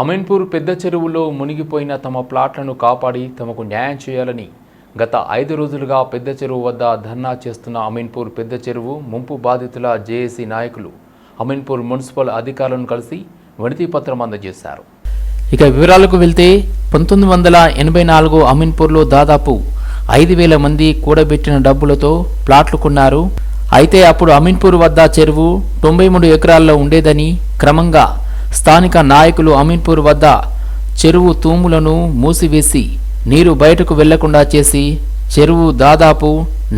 అమీన్పూర్ పెద్ద చెరువులో మునిగిపోయిన తమ ప్లాట్లను కాపాడి తమకు న్యాయం చేయాలని గత ఐదు రోజులుగా పెద్ద చెరువు వద్ద ధర్నా చేస్తున్న అమీన్పూర్ పెద్ద చెరువు ముంపు బాధితుల జేఏసీ నాయకులు అమీన్పూర్ మున్సిపల్ అధికారులను కలిసి వినతి పత్రం అందజేశారు. ఇక వివరాలకు వెళ్తే పంతొమ్మిది వందల ఎనభై నాలుగు అమీన్పూర్లో దాదాపు ఐదు వేల మంది కూడబెట్టిన డబ్బులతో ప్లాట్లు కొన్నారు. అయితే అప్పుడు అమీన్పూర్ వద్ద చెరువు తొంభై మూడు ఎకరాల్లో ఉండేదని క్రమంగా స్థానిక నాయకులు అమీన్పూర్ వద్ద చెరువు తూములను మూసివేసి నీరు బయటకు వెళ్ళకుండా చేసి చెరువు దాదాపు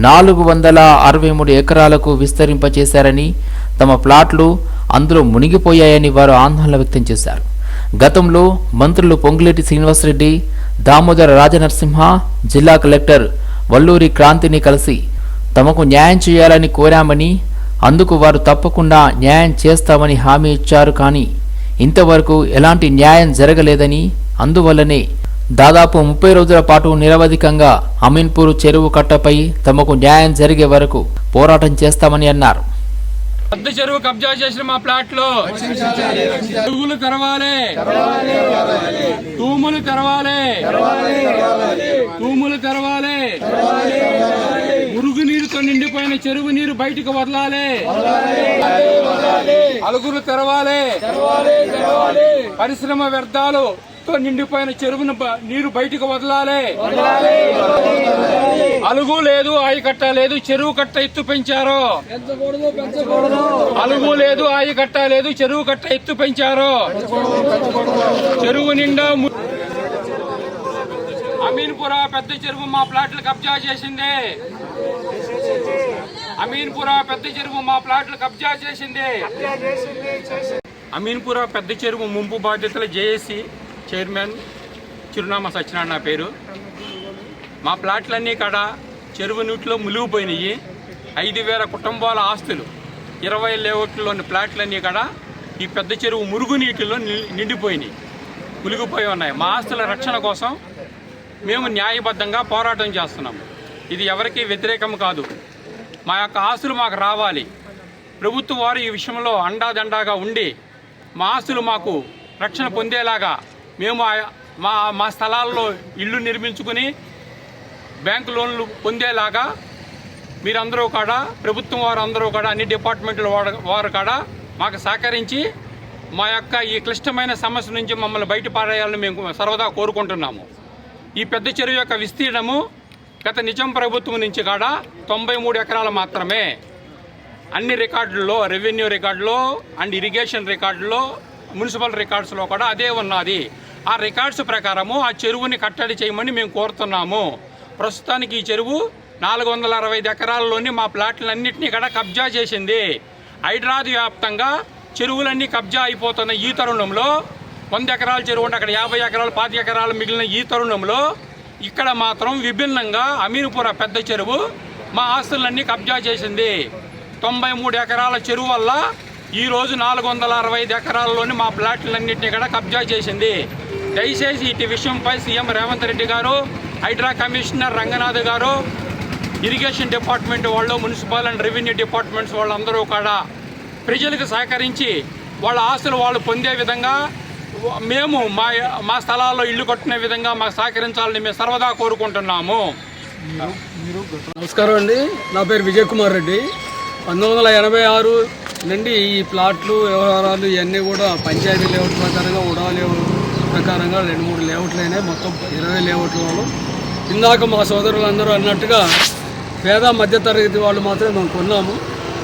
నాలుగు వందల అరవై మూడు ఎకరాలకు విస్తరింపచేశారని తమ ప్లాట్లు అందులో మునిగిపోయాయని వారు ఆందోళన వ్యక్తం చేశారు. గతంలో మంత్రులు పొంగులేటి శ్రీనివాసరెడ్డి దామోదర రాజనరసింహ జిల్లా కలెక్టర్ వల్లూరి క్రాంతిని కలిసి తమకు న్యాయం చేయాలని కోరామని అందుకు వారు తప్పకుండా న్యాయం చేస్తామని హామీ ఇచ్చారు కానీ ఇంతవరకు ఎలాంటి న్యాయం జరగలేదని అందువల్లనే దాదాపు ముప్పై రోజుల పాటు నిరవధికంగా అమీన్పూర్ చెరువు కట్టపై తమకు న్యాయం జరిగే వరకు పోరాటం చేస్తామని అన్నారు. పెద్ద చెరువు కబ్జా చేసిన మా ప్లాట్లో తెరవాలి తూములు తెరవాలి తూములు తెరవాలి మురుగు నీరుతో నిండిపోయిన చెరువు నీరు బయటకు వదలాలి. అలుగురు తెరవాలి. పరిశ్రమ వ్యర్థాలు తో నిండిపోయిన చెరువును నీరు బయటకు వదలాలి. అలుగు లేదు ఆయకట్ట లేదు చెరువు కట్ట ఎత్తు పెంచారు. అలుగు లేదు ఆయి కట్ట లేదు చెరువు కట్ట ఎత్తు పెంచారు. చెరువు నిండా అమీన్పుర పెద్ద చెరువు మా ప్లాట్లు కబ్జా చేసింది. అమీన్పురా పెద్ద చెరువు మా ప్లాట్లు కబ్జా చేసింది. అమీన్పురా పెద్ద చెరువు ముంపు బాధ్యతల జేఏసీ చైర్మన్ చిరునామా సత్యనారాయణ నా పేరు. మా ప్లాట్లన్నీ కాడ చెరువు నీటిలో ములిగిపోయినాయి ఐదు వేల కుటుంబాల ఆస్తులు ఇరవై లేఅవుట్లోని ప్లాట్లన్నీ కాడ ఈ పెద్ద చెరువు మురుగు నీటిలో ని- నిండిపోయినాయి. ములిగిపోయి ఉన్నాయి. మా ఆస్తుల రక్షణ కోసం మేము న్యాయబద్ధంగా పోరాటం చేస్తున్నాము. ఇది ఎవరికీ వ్యతిరేకం కాదు. మా యొక్క ఆస్తులు మాకు రావాలి. ప్రభుత్వం వారు ఈ విషయంలో అండాదండాగా ఉండి మా ఆస్తులు మాకు రక్షణ పొందేలాగా మేము ఆ- మా మా స్థలాల్లో ఇల్లు నిర్మించుకుని బ్యాంకు లోన్లు పొందేలాగా మీరందరూ కూడా ప్రభుత్వం వారు అందరూ కూడా అన్ని డిపార్ట్మెంట్ల వారు- వారు కూడా మాకు సహకరించి మా యొక్క ఈ క్లిష్టమైన సమస్య నుంచి మమ్మల్ని బయటపడేయాలని మేము సర్వదా కోరుకుంటున్నాము. ఈ పెద్ద చెరువు యొక్క విస్తీర్ణము గత నిజం ప్రభుత్వం నుంచి కాడ తొంభై మూడు ఎకరాలు మాత్రమే అన్ని రికార్డుల్లో రెవెన్యూ రికార్డులో అండ్ ఇరిగేషన్ రికార్డులో మున్సిపల్ రికార్డ్స్లో కూడా అదే ఉన్నది. ఆ రికార్డ్స్ ప్రకారము ఆ చెరువుని కట్టడి చేయమని మేము కోరుతున్నాము. ప్రస్తుతానికి ఈ చెరువు నాలుగు వందల అరవై ఐదు ఎకరాల్లోని మా ప్లాట్లన్నింటినీ కూడా కబ్జా చేసింది. హైదరాబాద్ వ్యాప్తంగా చెరువులన్నీ కబ్జా అయిపోతున్న ఈ తరుణంలో వంద ఎకరాల చెరువు ఉంటే అక్కడ యాభై ఎకరాలు పాతి ఎకరాలు మిగిలిన ఈ తరుణంలో ఇక్కడ మాత్రం విభిన్నంగా అమీర్పుర పెద్ద చెరువు మా ఆస్తులన్నీ కబ్జా చేసింది. తొంభై మూడు ఎకరాల చెరువు వల్ల ఈరోజు నాలుగు వందల అరవై ఐదు ఎకరాల్లోని మా ప్లాట్లన్నింటినీ కూడా కబ్జా చేసింది. దయచేసి ఇటు విషయంపై సీఎం రేవంత్ రెడ్డి గారు హైడ్రా కమిషనర్ రంగనాథ్ గారు ఇరిగేషన్ డిపార్ట్మెంట్ వాళ్ళు మున్సిపల్ అండ్ రెవెన్యూ డిపార్ట్మెంట్స్ వాళ్ళందరూ కూడా ప్రజలకు సహకరించి వాళ్ళ ఆస్తులు వాళ్ళు పొందే విధంగా మేము మా మా స్థలాల్లో ఇల్లు కట్టుకునే విధంగా మాకు సహకరించాలని మేము సర్వదా కోరుకుంటున్నాము. నమస్కారం అండి. నా పేరు విజయ్ కుమార్ రెడ్డి. పంతొమ్మిది ఎనభై ఆరు నుండి ఈ ప్లాట్లు వ్యవహారాలు ఇవన్నీ కూడా పంచాయతీ లేఅవుట్ ప్రకారంగా ఉడా లేఅవుట్ ప్రకారంగా రెండు మూడు లేఅవుట్లు అయినాయి. మొత్తం ఇరవై లేఅవుట్ల వాళ్ళు. ఇందాక మా సోదరులందరూ అన్నట్టుగా పేద మధ్యతరగతి వాళ్ళు మాత్రమే మేము కొన్నాము.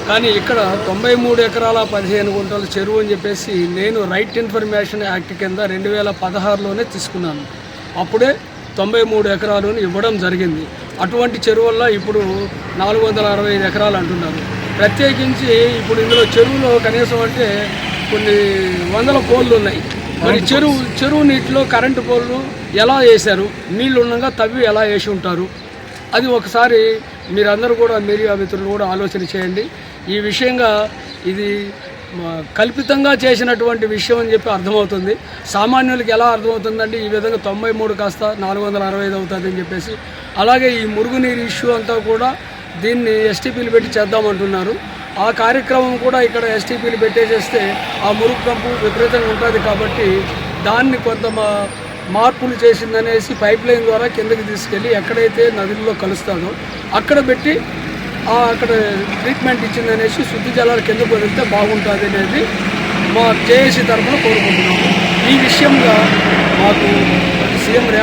కానీ ఇక్కడ తొంభై మూడు ఎకరాల పదిహేను గుంటల చెరువు అని చెప్పేసి నేను రైట్ ఇన్ఫర్మేషన్ యాక్ట్ కింద రెండు వేల పదహారులోనే తీసుకున్నాను. అప్పుడే తొంభై మూడు ఎకరాలను ఇవ్వడం జరిగింది. అటువంటి చెరువుల్లో ఇప్పుడు నాలుగు వందల అరవై ఐదు ఎకరాలు అంటున్నారు. ప్రత్యేకించి ఇప్పుడు ఇందులో చెరువులో కనీసం అంటే కొన్ని వందల పోళ్ళు ఉన్నాయి. మరి చెరువు చెరువు నీటిలో కరెంటు పోళ్ళు ఎలా వేశారు? నీళ్ళు ఉండగా తవ్వి ఎలా వేసి ఉంటారు? అది ఒకసారి మీరందరూ కూడా మీడియా మిత్రులు కూడా ఆలోచన చేయండి. ఈ విషయంగా ఇది కల్పితంగా చేసినటువంటి విషయం అని చెప్పి అర్థమవుతుంది. సామాన్యులకి ఎలా అర్థమవుతుందండి? ఈ విధంగా తొంభై మూడు కాస్త నాలుగు వందల అరవై ఐదు అవుతుంది అని చెప్పేసి. అలాగే ఈ మురుగునీరు ఇష్యూ అంతా కూడా దీన్ని ఎస్టీపీలు పెట్టి చేద్దామంటున్నారు ఆ కార్యక్రమం కూడా ఇక్కడ ఎస్టీపీలు పెట్టేసేస్తే ఆ మురుగు కంపు విపరీతంగా ఉంటుంది కాబట్టి దాన్ని కొంత మార్పులు చేసిందనేసి పైప్ లైన్ ద్వారా కిందకి తీసుకెళ్ళి ఎక్కడైతే నదుల్లో కలుస్తుందో అక్కడ పెట్టి అక్కడ ట్రీట్మెంట్ ఇచ్చిందనేసి శుద్ధి జలాలు కిందకు వదిలితే బాగుంటుంది అనేది మా జేఏసీ తరఫున కోరుకుంటున్నాము. ఈ విషయంగా మాకు సీఎం